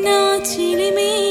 না চিলিমে